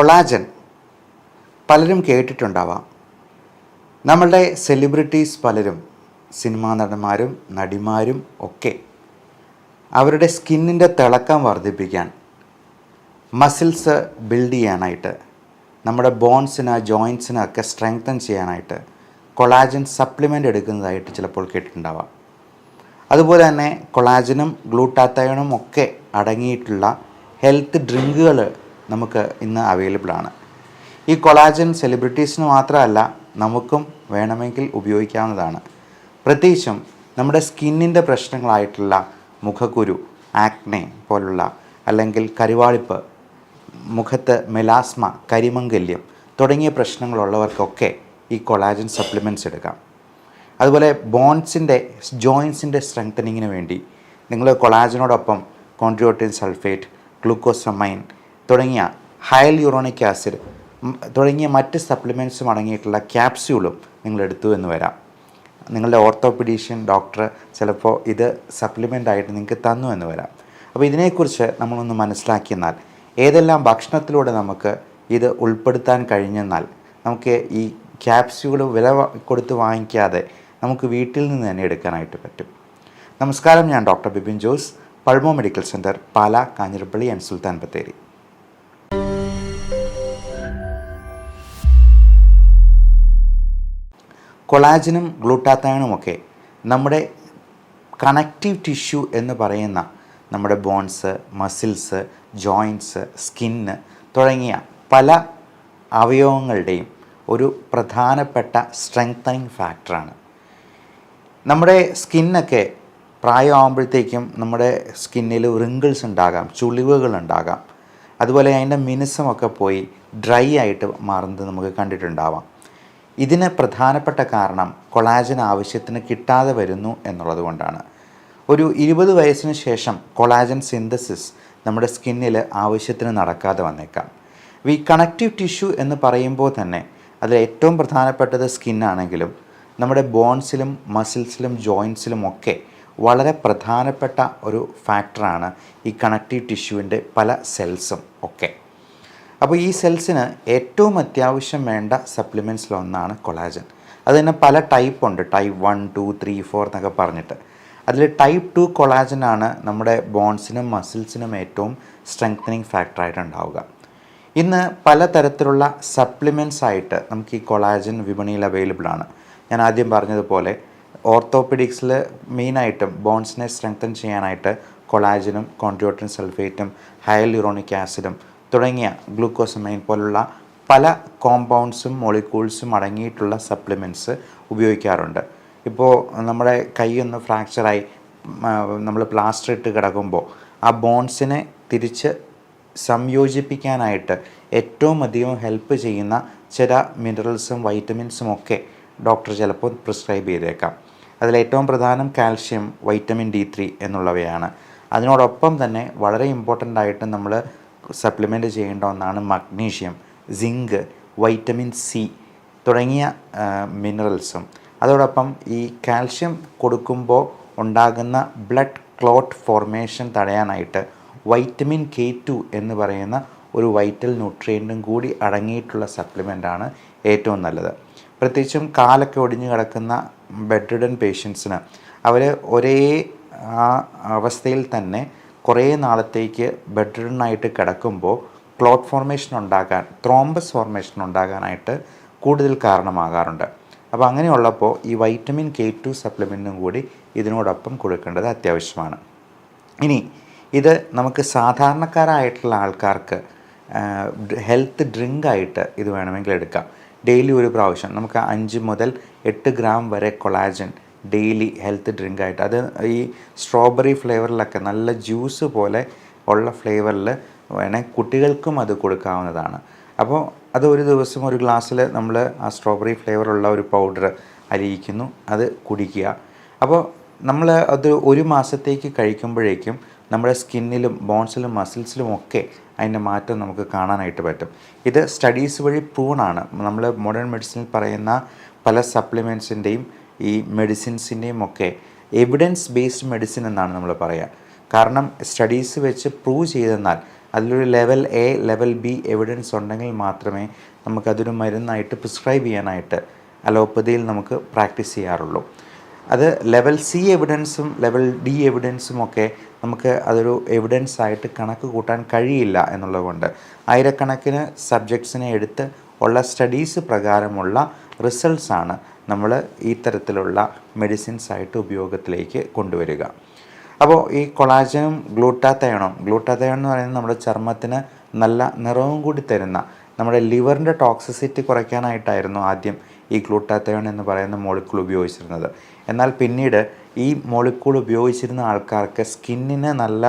Collagen പലരും കേട്ടിട്ടുണ്ടാവാം. നമ്മളുടെ celebrities പലരും സിനിമാ നടന്മാരും നടിമാരും ഒക്കെ അവരുടെ സ്കിന്നിന്റെ തിളക്കം വർദ്ധിപ്പിക്കാൻ മസിൽസ് ബിൽഡ് ചെയ്യാനായിട്ട് നമ്മുടെ ബോൺസിന് ജോയിൻസിന് ഒക്കെ സ്ട്രെങ്തൻ ചെയ്യാനായിട്ട് കൊളാജൻ സപ്ലിമെന്റ് എടുക്കുന്നതായിട്ട് ചിലപ്പോൾ കേട്ടിട്ടുണ്ടാവാം. അതുപോലെ തന്നെ കൊളാജനും ഗ്ലൂട്ടാത്തയണും ഒക്കെ അടങ്ങിയിട്ടുള്ള ഹെൽത്ത് ഡ്രിങ്കുകൾ നമുക്ക് ഇന്ന് അവൈലബിൾ ആണ്. ഈ കൊളാജൻ സെലിബ്രിറ്റീസിന് മാത്രമല്ല നമുക്കും വേണമെങ്കിൽ ഉപയോഗിക്കാവുന്നതാണ്. പ്രത്യേകിച്ചും നമ്മുടെ സ്കിന്നിന്റെ പ്രശ്നങ്ങളായിട്ടുള്ള മുഖക്കുരു ആക്നെ പോലുള്ള അല്ലെങ്കിൽ കരുവാളിപ്പ് മുഖത്ത് മെലാസ്മ കരിമംഗല്യം തുടങ്ങിയ പ്രശ്നങ്ങളുള്ളവർക്കൊക്കെ ഈ കൊളാജൻ സപ്ലിമെന്റ്സ് എടുക്കാം. അതുപോലെ ബോൺസിന്റെ ജോയിൻസിന്റെ സ്ട്രെങ്തനിങ്ങിന് വേണ്ടി നിങ്ങൾ കൊളാജനോടൊപ്പം കോൺട്രിയോട്ടിൻ സൾഫേറ്റ് ഗ്ലൂക്കോസമൈൻ തുടങ്ങിയ ഹയൽ യൂറോണിക് ആസിഡ് തുടങ്ങിയ മറ്റ് സപ്ലിമെന്റ്സും അടങ്ങിയിട്ടുള്ള ക്യാപ്സ്യൂളും നിങ്ങൾ എടുത്തു എന്ന് വരാം. നിങ്ങളുടെ ഓർത്തോപീഡീഷ്യൻ ഡോക്ടർ ചിലപ്പോൾ ഇത് സപ്ലിമെന്റ് ആയിട്ട് നിങ്ങൾക്ക് തന്നു എന്ന് വരാം. അപ്പോൾ ഇതിനെക്കുറിച്ച് നമ്മളൊന്ന് മനസ്സിലാക്കിയെന്നാൽ ഏതെല്ലാം ഭക്ഷണത്തിലൂടെ നമുക്ക് ഇത് ഉൾപ്പെടുത്താൻ കഴിഞ്ഞെന്നാൽ നമുക്ക് ഈ ക്യാപ്സ്യൂൾ വില കൊടുത്ത് വാങ്ങിക്കാതെ നമുക്ക് വീട്ടിൽ നിന്ന് തന്നെ എടുക്കാനായിട്ട് പറ്റും. നമസ്കാരം ഞാൻ doctor Bibin Jose Pulmo medical centre Pala Kanjirappally and Sultan Bathery. കൊളാജനും ഗ്ലൂട്ടാത്തയണുമൊക്കെ നമ്മുടെ കണക്റ്റീവ് ടിഷ്യൂ എന്ന് പറയുന്ന നമ്മുടെ ബോൺസ് മസിൽസ് ജോയിന്റ്സ് സ്കിന്ന് തുടങ്ങിയ പല അവയവങ്ങളുടെയും ഒരു പ്രധാനപ്പെട്ട സ്ട്രെങ്തനിങ് ഫാക്ടറാണ്. നമ്മുടെ സ്കിന്നൊക്കെ പ്രായമാകുമ്പോഴത്തേക്കും നമ്മുടെ സ്കിന്നിൽ റിങ്കിൾസ് ഉണ്ടാകാം ചുളിവുകൾ ഉണ്ടാകാം. അതുപോലെ അതിന്റെ മിനുസമൊക്കെ പോയി ഡ്രൈ ആയിട്ട് മാറുന്നത് നമുക്ക് കണ്ടിട്ടുണ്ടാവാം. ഇതിന് പ്രധാനപ്പെട്ട കാരണം കൊളാജൻ ആവശ്യത്തിന് കിട്ടാതെ വരുന്നു എന്നുള്ളത് കൊണ്ടാണ്. ഒരു ഇരുപത് വയസ്സിന് ശേഷം കൊളാജൻ സിന്തസിസ് നമ്മുടെ സ്കിന്നിൽ ആവശ്യത്തിന് നടക്കാതെ വന്നേക്കാം. ഈ കണക്റ്റീവ് ടിഷ്യൂ എന്ന് പറയുമ്പോൾ തന്നെ അതിൽ ഏറ്റവും പ്രധാനപ്പെട്ടത് സ്കിന്നാണെങ്കിലും നമ്മുടെ ബോൺസിലും മസിൽസിലും ജോയിൻസിലും ഒക്കെ വളരെ പ്രധാനപ്പെട്ട ഒരു ഫാക്ടറാണ് ഈ കണക്റ്റീവ് ടിഷ്യൂവിന്റെ പല സെൽസും ഒക്കെ. അപ്പോൾ ഈ സെൽസിന് ഏറ്റവും അത്യാവശ്യം വേണ്ട സപ്ലിമെന്റ്സിലൊന്നാണ് കൊളാജൻ. അത് തന്നെ പല ടൈപ്പ് ഉണ്ട്. Type one two three four എന്നൊക്കെ പറഞ്ഞിട്ട്. അതിൽ ടൈപ്പ് ടു കൊളാജനാണ് നമ്മുടെ ബോൺസിനും മസിൽസിനും ഏറ്റവും സ്ട്രെങ്തനിങ് ഫാക്ടറായിട്ട് ഉണ്ടാവുക. ഇന്ന് പലതരത്തിലുള്ള സപ്ലിമെന്റ്സ് ആയിട്ട് നമുക്ക് ഈ കൊളാജൻ വിപണിയിൽ അവൈലബിൾ ആണ്. ഞാൻ ആദ്യം പറഞ്ഞതുപോലെ ഓർത്തോപെഡിക്സിൽ മെയിനായിട്ടും ബോൺസിനെ സ്ട്രെങ്തൻ ചെയ്യാനായിട്ട് കൊളാജനും കോൺട്രിയോട്ടിൻ സൾഫേറ്റും ഹയൽ യൂറോണിക് ആസിഡും തുടങ്ങിയ ഗ്ലൂക്കോസമൈൻ പോലുള്ള പല കോമ്പൗണ്ട്സും മോളിക്യൂൾസും അടങ്ങിയിട്ടുള്ള സപ്ലിമെന്റ്സ് ഉപയോഗിക്കാറുണ്ട്. ഇപ്പോൾ നമ്മുടെ കൈ ഒന്ന് ഫ്രാക്ചറായി നമ്മൾ പ്ലാസ്റ്റർ ഇട്ട് കിടക്കുമ്പോൾ ആ ബോൺസിനെ തിരിച്ച് സംയോജിപ്പിക്കാനായിട്ട് ഏറ്റവും അധികം ഹെൽപ്പ് ചെയ്യുന്ന ചില മിനറൽസും വൈറ്റമിൻസും ഒക്കെ ഡോക്ടർ ചിലപ്പോൾ പ്രിസ്ക്രൈബ് ചെയ്തേക്കാം. അതിലേറ്റവും പ്രധാനം കാൽഷ്യം വൈറ്റമിൻ ഡി ത്രീ എന്നുള്ളവയാണ്. അതിനോടൊപ്പം തന്നെ വളരെ ഇമ്പോർട്ടന്റ് ആയിട്ട് നമ്മൾ സപ്ലിമെന്റ് ചെയ്യേണ്ട ഒന്നാണ് മഗ്നീഷ്യം സിങ്ക് വൈറ്റമിൻ സി തുടങ്ങിയ മിനറൽസും അതോടൊപ്പം ഈ കാൽഷ്യം കൊടുക്കുമ്പോൾ ഉണ്ടാകുന്ന ബ്ലഡ് ക്ലോട്ട് ഫോർമേഷൻ തടയാനായിട്ട് വൈറ്റമിൻ കെ ടു എന്ന് പറയുന്ന ഒരു വൈറ്റൽ ന്യൂട്രിയന്റും കൂടി അടങ്ങിയിട്ടുള്ള സപ്ലിമെന്റാണ് ഏറ്റവും നല്ലത്. പ്രത്യേകിച്ചും കാലൊക്കെ ഒടിഞ്ഞു കിടക്കുന്ന ബെഡ് റിഡൻ പേഷ്യൻസിന് അവർ ഒരേ ആ അവസ്ഥയിൽ തന്നെ കുറേ നാളത്തേക്ക് ബെഡ് റിഡൻ ആയിട്ട് കിടക്കുമ്പോൾ ക്ലോട്ട് ഫോർമേഷൻ ഉണ്ടാകാൻ ത്രോംബസ് ഫോർമേഷൻ ഉണ്ടാകാനായിട്ട് കൂടുതൽ കാരണമാകാറുണ്ട്. അപ്പോൾ അങ്ങനെയുള്ളപ്പോൾ ഈ വൈറ്റമിൻ കെ ടു സപ്ലിമെന്റും കൂടി ഇതിനോടൊപ്പം കൊടുക്കേണ്ടത് അത്യാവശ്യമാണ്. ഇനി ഇത് നമുക്ക് സാധാരണക്കാരായിട്ടുള്ള ആൾക്കാർക്ക് ഹെൽത്ത് ഡ്രിങ്കായിട്ട് ഇത് വേണമെങ്കിൽ എടുക്കാം. ഡെയിലി ഒരു പ്രാവശ്യം നമുക്ക് അഞ്ച് മുതൽ എട്ട് ഗ്രാം വരെ കൊളാജൻ ഡെയിലി ഹെൽത്ത് ഡ്രിങ്ക് ആയിട്ട്. അത് ഈ സ്ട്രോബെറി ഫ്ലേവറിലൊക്കെ നല്ല ജ്യൂസ് പോലെ ഉള്ള ഫ്ലേവറിൽ വേണേൽ കുട്ടികൾക്കും അത് കൊടുക്കാവുന്നതാണ്. അപ്പോൾ അത് ഒരു ദിവസം ഒരു ഗ്ലാസ്സിൽ നമ്മൾ ആ സ്ട്രോബെറി ഫ്ലേവറുള്ള ഒരു പൗഡർ അരിയിക്കുന്നു അത് കുടിക്കുക. അപ്പോൾ നമ്മൾ അത് ഒരു മാസത്തേക്ക് കഴിക്കുമ്പോഴേക്കും നമ്മുടെ സ്കിന്നിലും ബോൺസിലും മസിൽസിലും ഒക്കെ അതിന്റെ മാറ്റം നമുക്ക് കാണാനായിട്ട് പറ്റും. ഇത് സ്റ്റഡീസ് വഴി പ്രൂണാണ് നമ്മൾ മോഡേൺ മെഡിസിനിൽ പറയുന്ന പല സപ്ലിമെന്റ്സിന്റെയും ഈ മെഡിസിൻസിന്റെയും ഒക്കെ എവിഡൻസ് ബേസ്ഡ് മെഡിസിൻ എന്നാണ് നമ്മൾ പറയുക കാരണം സ്റ്റഡീസ് വെച്ച് പ്രൂവ് ചെയ്തെന്നാൽ അതിലൊരു level A level B evidence ഉണ്ടെങ്കിൽ മാത്രമേ നമുക്കതൊരു മരുന്നായിട്ട് പ്രിസ്ക്രൈബ് ചെയ്യാനായിട്ട് അലോപ്പതിയിൽ നമുക്ക് പ്രാക്ടീസ് ചെയ്യാറുള്ളൂ. അത് ലെവൽ സി എവിഡൻസും ലെവൽ ഡി എവിഡൻസും ഒക്കെ നമുക്ക് അതൊരു എവിഡൻസ് ആയിട്ട് കണക്ക് കൂട്ടാൻ കഴിയില്ല എന്നുള്ളതുകൊണ്ട് ആയിരക്കണക്കിന് സബ്ജക്ട്സിനെ എടുത്ത് ഉള്ള സ്റ്റഡീസ് പ്രകാരമുള്ള റിസൾട്ട്സാണ് നമ്മൾ ഈ തരത്തിലുള്ള മെഡിസിൻസ് ആയിട്ട് ഉപയോഗത്തിലേക്ക് കൊണ്ടുവരിക. അപ്പോൾ ഈ കൊളാജനും ഗ്ലൂട്ടാത്തയണം ഗ്ലൂട്ടാത്തയോൺ എന്ന് പറയുന്നത് നമ്മുടെ ചർമ്മത്തിന് നല്ല നിറവും കൂടി തരുന്ന നമ്മുടെ ലിവറിന്റെ ടോക്സിസിറ്റി കുറയ്ക്കാനായിട്ടായിരുന്നു ആദ്യം ഈ ഗ്ലൂട്ടാത്തയോൺ എന്ന് പറയുന്ന മോളിക്കൂൾ ഉപയോഗിച്ചിരുന്നത്. എന്നാൽ പിന്നീട് ഈ മോളിക്കൂൾ ഉപയോഗിച്ചിരുന്ന ആൾക്കാർക്ക് സ്കിന്നിന് നല്ല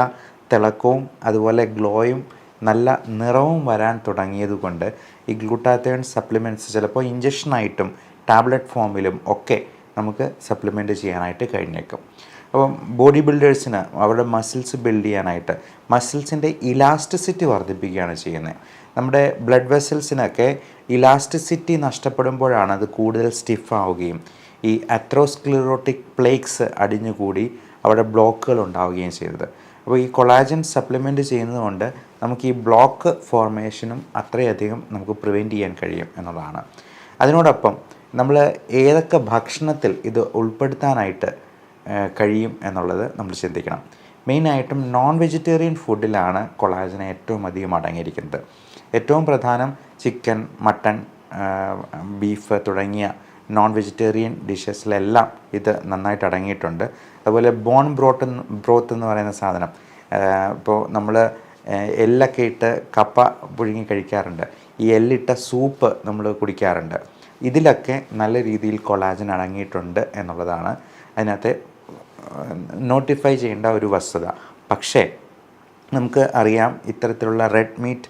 തിളക്കവും അതുപോലെ ഗ്ലോയും നല്ല നിറവും വരാൻ തുടങ്ങിയതുകൊണ്ട് ഈ ഗ്ലൂട്ടാത്തയോൺ സപ്ലിമെന്റ്സ് ചിലപ്പോൾ ഇഞ്ചക്ഷനായിട്ടും ടാബ്ലറ്റ് ഫോമിലും ഒക്കെ നമുക്ക് സപ്ലിമെന്റ് ചെയ്യാനായിട്ട് കഴിഞ്ഞേക്കും. അപ്പം ബോഡി ബിൽഡേഴ്സിന് അവരുടെ മസിൽസ് ബിൽഡ് ചെയ്യാനായിട്ട് മസിൽസിന്റെ ഇലാസ്റ്റിസിറ്റി വർദ്ധിപ്പിക്കുകയാണ് ചെയ്യുന്നത്. നമ്മുടെ ബ്ലഡ് വെസൽസിനൊക്കെ ഇലാസ്റ്റിസിറ്റി നഷ്ടപ്പെടുമ്പോഴാണ് അത് കൂടുതൽ സ്റ്റിഫ് ആവുകയും ഈ അത്രോസ്ക്ലിറോട്ടിക് പ്ലേക്സ് അടിഞ്ഞുകൂടി അവിടെ ബ്ലോക്കുകൾ ഉണ്ടാവുകയും ചെയ്തത്. അപ്പോൾ ഈ കൊളാജൻ സപ്ലിമെന്റ് ചെയ്യുന്നതുകൊണ്ട് നമുക്ക് ഈ ബ്ലോക്ക് ഫോർമേഷനും അത്രയധികം നമുക്ക് പ്രിവെന്റ് ചെയ്യാൻ കഴിയും എന്നുള്ളതാണ് അതിനോടൊപ്പം നമ്മൾ ഏതൊക്കെ ഭക്ഷണത്തിൽ ഇത് ഉൾപ്പെടുത്താനായിട്ട് കഴിയും എന്നുള്ളത് നമ്മൾ ചിന്തിക്കണം. മെയിനായിട്ടും നോൺ വെജിറ്റേറിയൻ ഫുഡിലാണ് കൊളാജൻ ഏറ്റവും അധികം അടങ്ങിയിരിക്കുന്നത്. ഏറ്റവും പ്രധാനം ചിക്കൻ മട്ടൺ ബീഫ് തുടങ്ങിയ നോൺ വെജിറ്റേറിയൻ ഡിഷസിലെല്ലാം ഇത് നന്നായിട്ട് അടങ്ങിയിട്ടുണ്ട്. അതുപോലെ ബോൺ ബ്രോട്ട് ബ്രോത്ത് എന്ന് പറയുന്ന സാധനം ഇപ്പോൾ നമ്മൾ എല്ലൊക്കെ ഇട്ട് കപ്പ പുഴുങ്ങി കഴിക്കാറുണ്ട്. ഈ എല്ലിട്ട സൂപ്പ് നമ്മൾ കുടിക്കാറുണ്ട്. ഇതിലൊക്കെ നല്ല രീതിയിൽ കൊളാജൻ അടങ്ങിയിട്ടുണ്ട് എന്നുള്ളതാണ് അതിനകത്ത് നോട്ടിഫൈ ചെയ്യേണ്ട ഒരു വസ്തുത. പക്ഷേ നമുക്ക് അറിയാം ഇത്തരത്തിലുള്ള റെഡ് മീറ്റ്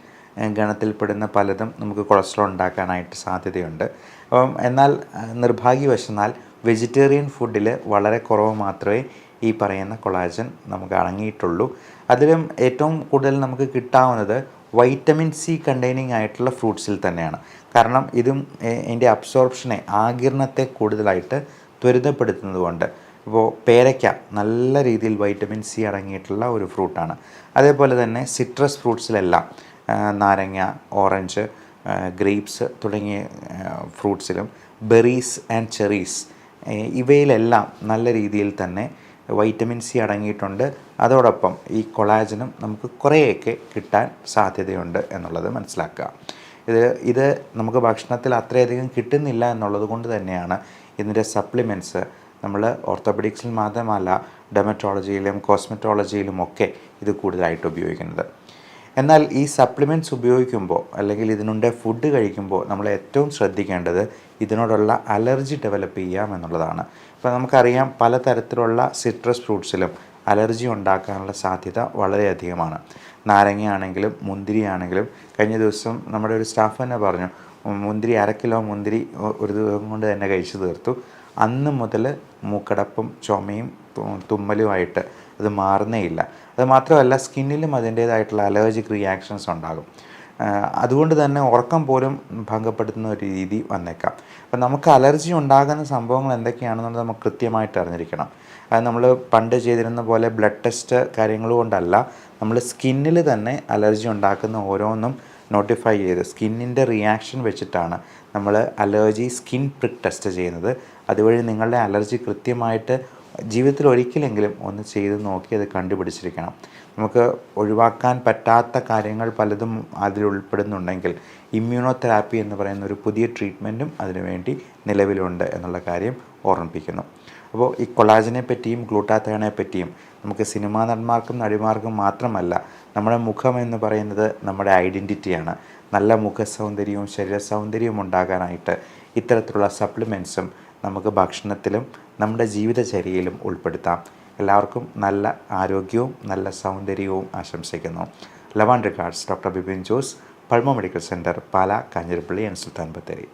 ഗണത്തിൽപ്പെടുന്ന പലതും നമുക്ക് കൊളസ്ട്രോൾ ഉണ്ടാക്കാനായിട്ട് സാധ്യതയുണ്ട്. അപ്പം എന്നാൽ നിർഭാഗ്യവശാൽ വെജിറ്റേറിയൻ ഫുഡിൽ വളരെ കുറവ് മാത്രമേ ഈ പറയുന്ന കൊളാജൻ നമുക്ക് അടങ്ങിയിട്ടുള്ളൂ. അതിലും ഏറ്റവും കൂടുതൽ നമുക്ക് കിട്ടാവുന്നത് വൈറ്റമിൻ സി കണ്ടെയ്നിങ് ആയിട്ടുള്ള ഫ്രൂട്ട്സിൽ തന്നെയാണ്. കാരണം ഇതും എന്റെ അബ്സോർപ്ഷനെ ആകിരണത്തെ കൂടുതലായിട്ട് ത്വരിതപ്പെടുത്തുന്നതുകൊണ്ട്. ഇപ്പോൾ പേരയ്ക്ക നല്ല രീതിയിൽ വൈറ്റമിൻ സി അടങ്ങിയിട്ടുള്ള ഒരു ഫ്രൂട്ടാണ് അതേപോലെ തന്നെ സിട്രസ് ഫ്രൂട്ട്സിലെല്ലാം നാരങ്ങ ഓറഞ്ച് ഗ്രേപ്സ് തുടങ്ങിയ ഫ്രൂട്ട്സിലും ബെറീസ് ആൻഡ് ചെറീസ് ഇവയിലെല്ലാം നല്ല രീതിയിൽ തന്നെ വൈറ്റമിൻ സി അടങ്ങിയിട്ടുണ്ട്. അതോടൊപ്പം ഈ കൊളാജനും നമുക്ക് കുറേയൊക്കെ കിട്ടാൻ സാധ്യതയുണ്ട് എന്നുള്ളത് മനസ്സിലാക്കുക. ഇത് ഇത് നമുക്ക് ഭക്ഷണത്തിൽ അത്രയധികം കിട്ടുന്നില്ല എന്നുള്ളത് കൊണ്ട് തന്നെയാണ് ഇതിന്റെ സപ്ലിമെന്റ്സ് നമ്മൾ ഓർത്തോപെഡിക്സിൽ മാത്രമല്ല ഡെമറ്റോളജിയിലും കോസ്മെറ്റോളജിയിലും ഒക്കെ ഇത് കൂടുതലായിട്ട് ഉപയോഗിക്കുന്നത്. എന്നാൽ ഈ സപ്ലിമെന്റ്സ് ഉപയോഗിക്കുമ്പോൾ അല്ലെങ്കിൽ ഇതിനുണ്ട് ഫുഡ് കഴിക്കുമ്പോൾ നമ്മൾ ഏറ്റവും ശ്രദ്ധിക്കേണ്ടത് ഇതിനോടുള്ള അലർജി ഡെവലപ്പ് ചെയ്യാം എന്നുള്ളതാണ്. ഇപ്പോൾ നമുക്കറിയാം പലതരത്തിലുള്ള സിട്രസ് ഫ്രൂട്ട്സിലും അലർജി ഉണ്ടാക്കാനുള്ള സാധ്യത വളരെയധികമാണ് നാരങ്ങയാണെങ്കിലും മുന്തിരിയാണെങ്കിലും മുന്തിരി കഴിഞ്ഞ ദിവസം നമ്മുടെ ഒരു സ്റ്റാഫ് തന്നെ പറഞ്ഞു മുന്തിരി അര കിലോ മുന്തിരി ഒരു ദിവസം കൊണ്ട് തന്നെ കഴിച്ചു തീർത്തു. അന്ന് മുതൽ മൂക്കടപ്പും ചുമയും തുമ്മലുമായിട്ട് അത് മാറുന്നേ ഇല്ല. അത് മാത്രമല്ല സ്കിന്നിലും അതിന്റേതായിട്ടുള്ള അലർജിക് റിയാക്ഷൻസ് ഉണ്ടാകും. അതുകൊണ്ട് തന്നെ ഉറക്കം പോലും ഭംഗപ്പെടുത്തുന്ന ഒരു രീതി വന്നേക്കാം. അപ്പം നമുക്ക് അലർജി ഉണ്ടാകുന്ന സംഭവങ്ങൾ എന്തൊക്കെയാണെന്നുള്ളത് നമുക്ക് കൃത്യമായിട്ട് അറിഞ്ഞിരിക്കണം. അത് നമ്മൾ പണ്ട് ചെയ്തിരുന്ന പോലെ ബ്ലഡ് ടെസ്റ്റ് കാര്യങ്ങൾ കൊണ്ടല്ല നമ്മൾ സ്കിന്നിൽ തന്നെ അലർജി ഉണ്ടാക്കുന്ന ഓരോന്നും നോട്ടിഫൈ ചെയ്ത് സ്കിന്നിന്റെ റിയാക്ഷൻ വെച്ചിട്ടാണ് നമ്മൾ അലർജി സ്കിൻ പ്രിക് ടെസ്റ്റ് ചെയ്യുന്നത്. അതുവഴി നിങ്ങളുടെ അലർജി കൃത്യമായിട്ട് ജീവിതത്തിൽ ഒരിക്കലെങ്കിലും ഒന്ന് ചെയ്ത് നോക്കി അത് കണ്ടുപിടിച്ചിരിക്കണം. നമുക്ക് ഒഴിവാക്കാൻ പറ്റാത്ത കാര്യങ്ങൾ പലതും അതിൽ ഉൾപ്പെടുന്നുണ്ടെങ്കിൽ ഇമ്മ്യൂണോ തെറാപ്പി എന്ന് പറയുന്ന ഒരു പുതിയ ട്രീറ്റ്മെന്റും അതിനുവേണ്ടി നിലവിലുണ്ട് എന്നുള്ള കാര്യം ഓർമ്മിപ്പിക്കുന്നു. അപ്പോൾ ഈ കൊളാജിനെ പറ്റിയും ഗ്ലൂട്ടാത്തയണെ പറ്റിയും നമുക്ക് സിനിമാ നടന്മാർക്കും നടിമാർക്കും മാത്രമല്ല നമ്മുടെ മുഖം എന്ന് പറയുന്നത് നമ്മുടെ ഐഡന്റിറ്റിയാണ് നല്ല മുഖ സൗന്ദര്യവും ശരീര സൗന്ദര്യവും ഉണ്ടാകാനായിട്ട് ഇത്തരത്തിലുള്ള സപ്ലിമെന്റ്സും നമുക്ക് ഭക്ഷണത്തിലും നമ്മുടെ ജീവിതചര്യയിലും ഉൾപ്പെടുത്താം. എല്ലാവർക്കും നല്ല ആരോഗ്യവും നല്ല സൗന്ദര്യവും ആശംസിക്കുന്നു. Love and regards doctor Bipin Jose Pulmo medical centre Pala Kanjirappally and Sultan Bathery.